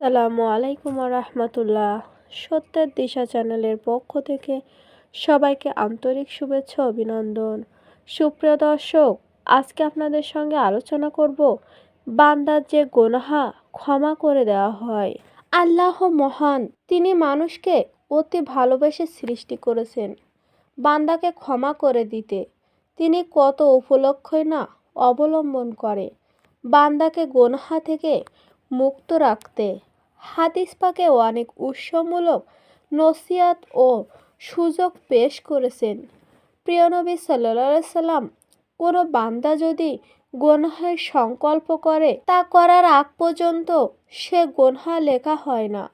আসসালামু আলাইকুম রহমতুল্লাহ। সত্যের দিশা চ্যানেলের পক্ষ থেকে সবাইকে আন্তরিক শুভেচ্ছা অভিনন্দন। সুপ্রিয় দর্শক, আজকে আপনাদের সঙ্গে আলোচনা করব বান্দার যে গোনাহা ক্ষমা করে দেওয়া হয়। আল্লাহ মহান, তিনি মানুষকে অতি ভালোবেসে সৃষ্টি করেছেন বান্দাকে ক্ষমা করে দিতে। তিনি কত উপলক্ষই না অবলম্বন করে বান্দাকে গোনাহা থেকে মুক্ত রাখতে। হাদিস পাকে অনেক উৎসমূলক নসিয়াত ও সুযোগ পেশ করেছেন। প্রিয় নবী সাল্লা সাল্লাম, কোনো বান্দা যদি গোনহার সংকল্প করে, তা করার আগ পর্যন্ত সে গোনহা লেখা হয় না।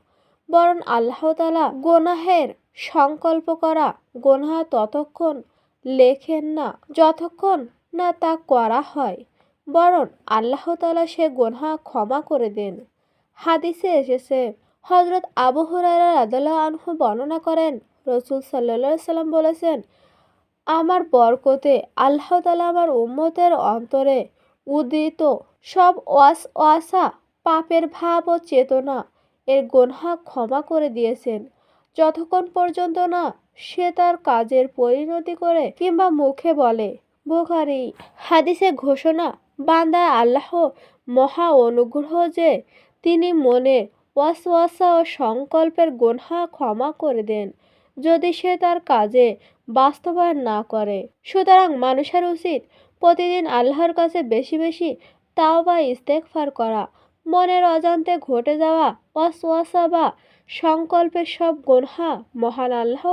বরং আল্লাহ তালা গোনাহের সংকল্প করা গোনহা ততক্ষণ লেখেন না, যতক্ষণ না তা করা হয়। বরং আল্লাহ তালা সে গোনহা ক্ষমা করে দেন। হাদিসে এসেছে হজরত আবু হুরারা রাদাল্লাহ আনহু বর্ণনা করেন, রসুল সাল্লা সাল্লাম বলেছেন, আমার বরকতে আল্লাহ তালা আমার উম্মতের অন্তরে উদিত সব ওয়াস ওয়াসা, পাপের ভাব ও চেতনা এর গোনহা ক্ষমা করে দিয়েছেন। যতক্ষণ পর্যন্ত না সে তার কাজের পরিণতি করে কিংবা মুখে বলে। বোখারি হাদিসে ঘোষণা, বান্দা আল্লাহ মহা অনুগ্রহ যে তিনি মনে ওয়াসওয়াসা ও সংকল্পের গোনহা ক্ষমা করে দেন, যদি সে তার কাজে বাস্তবায়ন না করে। সুতরাং মানুষের উচিত প্রতিদিন আল্লাহর কাছে বেশি বেশি তাও বা ইস্তেকফার করা। মনের অজান্তে ঘটে যাওয়া ওয়াসওয়াসা বা সংকল্পের সব গোনহা মহান আল্লাহ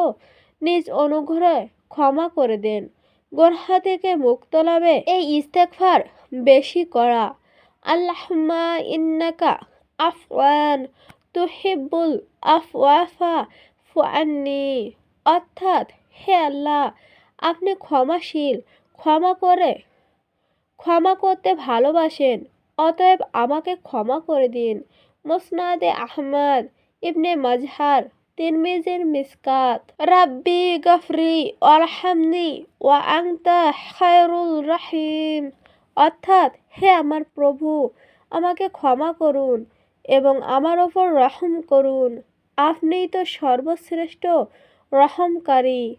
নিজ অনুগ্রহে ক্ষমা করে দেন। গোনহা থেকে মুক্ত লাভে এই ইস্তেকফার বেশি করা। আল্লাহমা ইন্নাকা আফওয়ান তুহিব্বুল আফওয়াফা ফুয়ান্নি অর্থাৎ হে আল্লাহ, আপনি ক্ষমাশীল, ক্ষমা করে, ক্ষমা করতে ভালোবাসেন, অতএব আমাকে ক্ষমা করে দিন। মুসনাদে আহমদ, ইবনে মজহার, তিরমিজির মিসকাত। রাব্বি গফরি আরহামনি ওয়া আংতা খায়রুল রাহিম। অর্থাৎ হে আমার প্রভু, আমাকে ক্ষমা করুন। এবং আমার ওপর রহম করুন। আপনিই তো সর্বশ্রেষ্ঠ রহমকারী।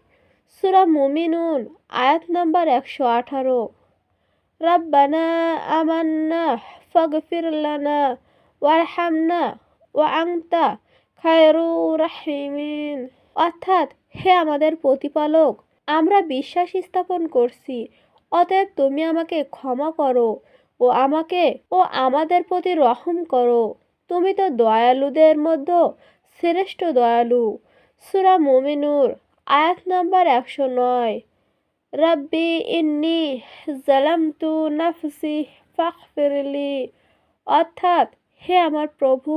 সুরা মুমিনুন, আয়াত নাম্বার একশো আঠারো। রাব্বানা আমান্না, ফগফির লানা, ওয়ারহামনা ও আংতা খায়রু রাহিমিন। অর্থাৎ হে আমাদের প্রতিপালক, আমরা বিশ্বাস স্থাপন করছি। অতএব তুমি আমাকে ক্ষমা করো ও আমাকে ও আমাদের প্রতি রহম করো। তুমি তো দয়ালুদের মধ্যে শ্রেষ্ঠ দয়ালু। সুরা মুমিনুর, আয়াত নাম্বার একশো নয়। রাব্বি ইন্নি জালামতু নাফসি ফাকফিরলি অর্থাৎ হে আমার প্রভু,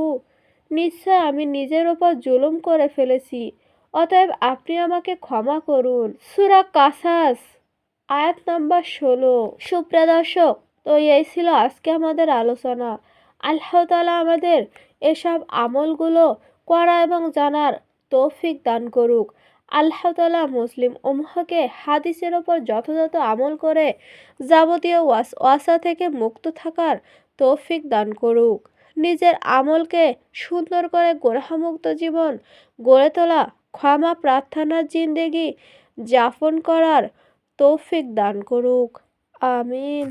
নিশ্চয় আমি নিজের ওপর জুলুম করে ফেলেছি। অতএব আপনি আমাকে ক্ষমা করুন। সুরা কাসাস, আয়াত নাম্বার ষোলো। সুপ্রিয় দর্শক, তো এই ছিল আজকে আমাদের আলোচনা। আল্লাহ তালা আমাদের এসব আমলগুলো করা এবং জানার তৌফিক দান করুক। আল্লাহ তালা মুসলিম উম্মহকে হাদিসের ওপর যথাযথ আমল করে যাবতীয় ওয়াস ওয়াসা থেকে মুক্ত থাকার তৌফিক দান করুক। নিজের আমলকে সুন্দর করে গোড়ামুক্ত জীবন গড়ে তোলা, ক্ষমা প্রার্থনার জিন্দেগি যাপন করার তৌফিক দান করুক। আমিন।